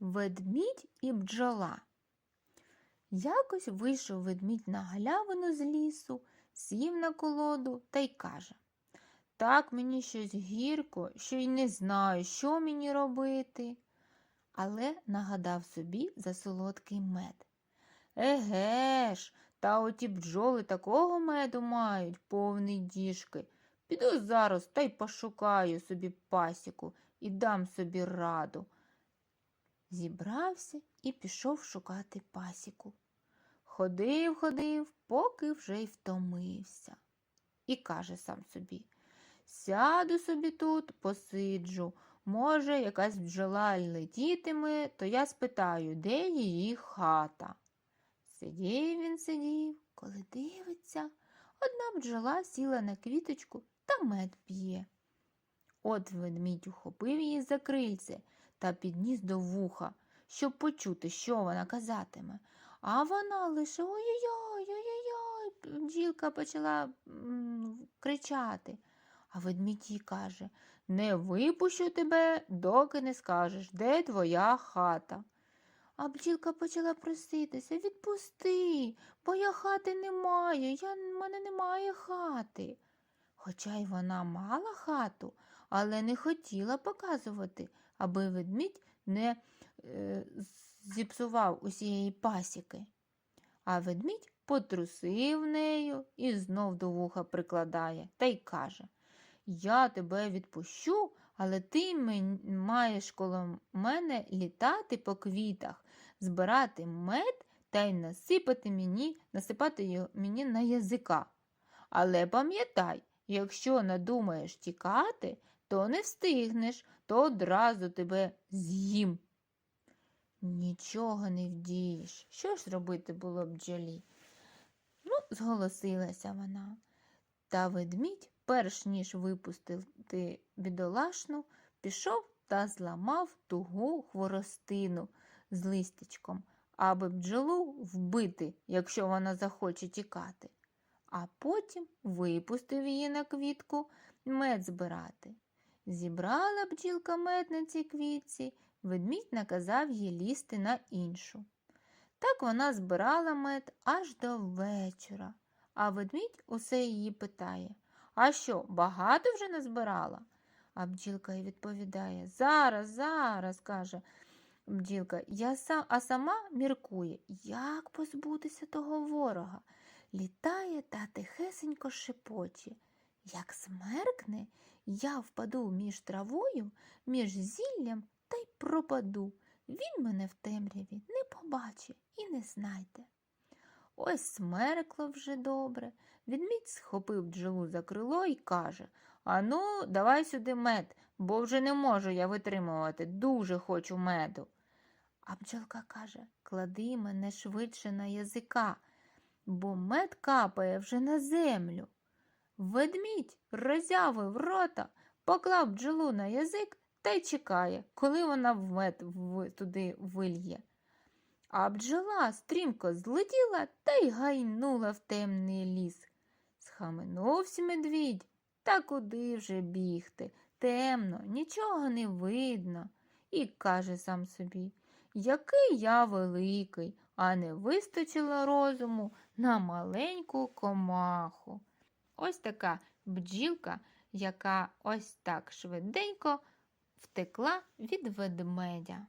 Ведмідь і бджола. Якось вийшов ведмідь на галявину з лісу, сів на колоду та й каже Так мені щось гірко, що й не знаю, що мені робити. Але нагадав собі за солодкий мед. Еге ж, та оті бджоли такого меду мають, повний діжки. Піду зараз та й пошукаю собі пасіку і дам собі раду. Зібрався і пішов шукати пасіку. Ходив, ходив, поки вже й втомився. І каже сам собі Сяду собі тут, посиджу. Може, якась бджола летітиме, то я спитаю, де її хата. Сидів він сидів, коли дивиться, одна бджола сіла на квіточку та мед п'є. От ведмідь ухопив її за крильце та підніс до вуха, щоб почути, що вона казатиме. А вона лише ой-ой-ой, ой-ой-ой, бджілка почала кричати. А ведмідь їй каже Не випущу тебе, доки не скажеш, де твоя хата. А бджілка почала проситися Відпусти, бо я хати не маю, я, в мене немає хати. Хоча й вона мала хату, але не хотіла показувати, аби ведмідь не е, зіпсував усієї пасіки. А ведмідь потрусив нею і знов до вуха прикладає та й каже Я тебе відпущу, але ти маєш коло мене літати по квітах, збирати мед та й насипати мені, насипати його мені на язика. Але пам'ятай, якщо надумаєш тікати, то не встигнеш, то одразу тебе з'їм. Нічого не вдієш. Що ж робити було бджолі? Ну, зголосилася вона. Та ведмідь, перш ніж випустити бідолашну, пішов та зламав тугу хворостину з листячком, аби бджолу вбити, якщо вона захоче тікати. А потім випустив її на квітку мед збирати. Зібрала бджілка мед на цій квітці, ведмідь наказав їй лізти на іншу. Так вона збирала мед аж до вечора, а ведмідь усе її питає А що, багато вже назбирала? А бджілка й відповідає Зараз, зараз, каже бджілка, я сам, а сама міркує, як позбутися того ворога. Літає та тихесенько шепоче. Як смеркне, я впаду між травою, між зіллям та й пропаду. Він мене в темряві не побачить і не знайде. Ось смеркло вже добре. Відмідь схопив бджолу за крило і каже Ану, давай сюди мед, бо вже не можу я витримувати, дуже хочу меду. А бджолка каже Клади мене швидше на язика, бо мед капає вже на землю. Ведмідь роззявив рота, поклав бджолу на язик та й чекає, коли вона в мед туди вильє. А бджола стрімко злетіла та й гайнула в темний ліс. Схаменувся медвідь, та куди вже бігти? Темно, нічого не видно. І каже сам собі, який я великий, а не вистачило розуму на маленьку комаху. Ось така бджілка, яка ось так швиденько втекла від ведмедя.